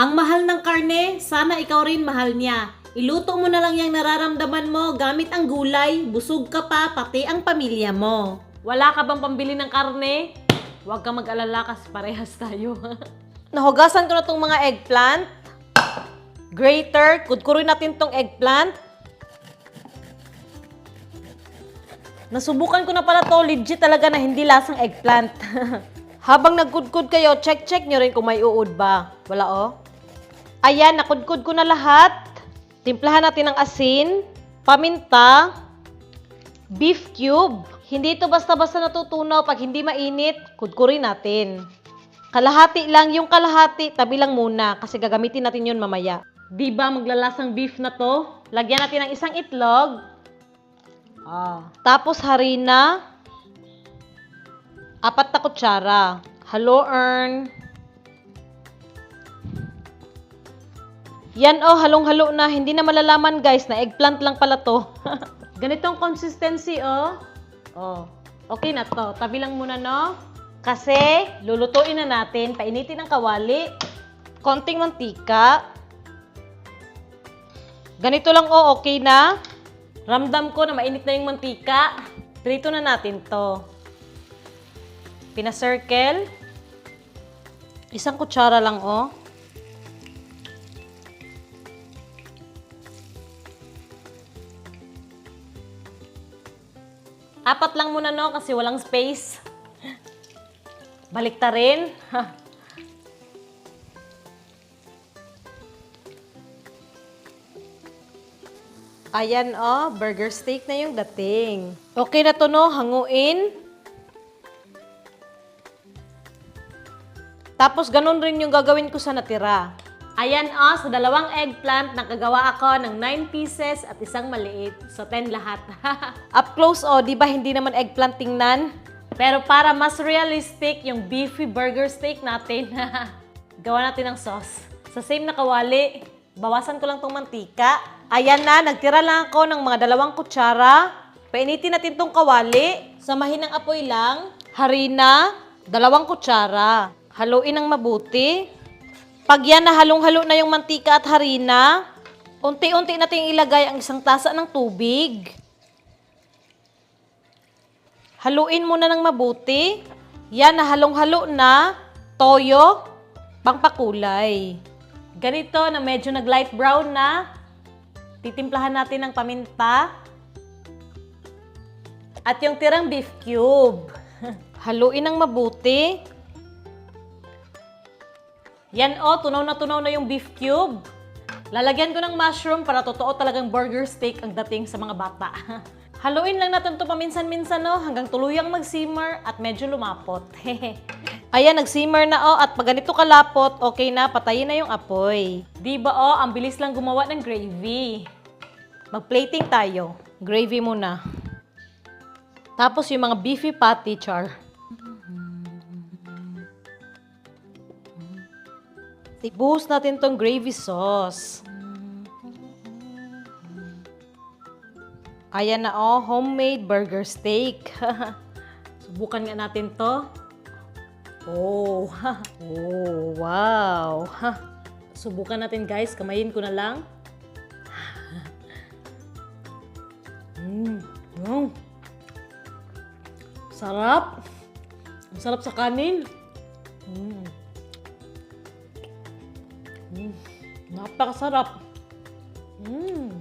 Ang mahal ng karne, sana ikaw rin mahal niya. Iluto mo na lang yung nararamdaman mo gamit ang gulay, busog ka pa, pati ang pamilya mo. Wala ka bang pambili ng karne? Huwag ka mag-alala kasi parehas tayo. Nahugasan ko na tong mga eggplant. Grater, kudkurin natin tong eggplant. Nasubukan ko na pala to, legit talaga na hindi lasang eggplant. Habang nagkudkud kayo, check-check nyo rin kung may uod ba. Wala oh. Ayan, nakudkud ko na lahat. Timplahan natin ng asin, paminta, beef cube. Hindi ito basta-basta natutunaw pag hindi mainit, kudkurin natin. Kalahati lang, yung kalahati, tabi lang muna kasi gagamitin natin yun mamaya. Di ba maglalasang beef na to? Lagyan natin ng isang itlog. Ah. Tapos harina. Apat na kutsara. Hello, Earn. Yan oh, halong-halo na. Hindi na malalaman guys na eggplant lang pala to. Ganitong consistency oh. Oh. Okay na to. Tabi lang muna no. Kasi lulutuin na natin. Painitin ang kawali. Konting mantika. Ganito lang oh, okay na. Ramdam ko na mainit na yung mantika. Prito na natin to. Pina-circle. Isang kutsara lang oh. Apat lang muna no kasi walang space. Balik ta rin. Ayan oh, burger steak na yung dating. Okay na to no, hanguin. Tapos ganun rin yung gagawin ko sa natira. Ayan oh, sa dalawang eggplant, nakagawa ako ng 9 pieces at isang maliit. So 10 lahat. Up close oh, di ba hindi naman eggplant tingnan? Pero para mas realistic yung beefy burger steak natin, gawa natin ng sauce. Sa same na kawali, bawasan ko lang tong mantika. Ayan na, nagtira lang ako ng mga dalawang kutsara. Painitin natin tong kawali. Samahin ng apoy lang. Harina, dalawang kutsara. Haluin ng mabuti. Pag yan na halong-halo na yung mantika at harina, unti-unti nating ilagay ang isang tasa ng tubig. Haluin muna ng mabuti. Yan, na halong-halo na. Toyo, pangpakulay. Ganito na medyo nag-light brown na. Titimplahan natin ng paminta. At yung tirang beef cube. Haluin ng mabuti. Yan o, tunaw na tunaw na yung beef cube. Lalagyan ko ng mushroom para totoo talagang burger steak ang dating sa mga bata. Haluin lang natin to paminsan-minsan no, hanggang tuluyang mag-simmer at medyo lumapot. Ayan, nag-simmer na oh, at pag ganito kalapot, okay na, patayin na yung apoy. Di ba oh, ang bilis lang gumawa ng gravy. Mag-plating tayo. Gravy muna. Tapos yung mga beefy patty, char. Ibuhos natin tong gravy sauce. Ayan na oh, homemade burger steak. Subukan nga natin to. Oh, oh, wow. Subukan natin guys, kamayin ko na lang. Mm, wow. Sarap. Sarap sa kanin. Mm. Mm. Napakasarap. Mm.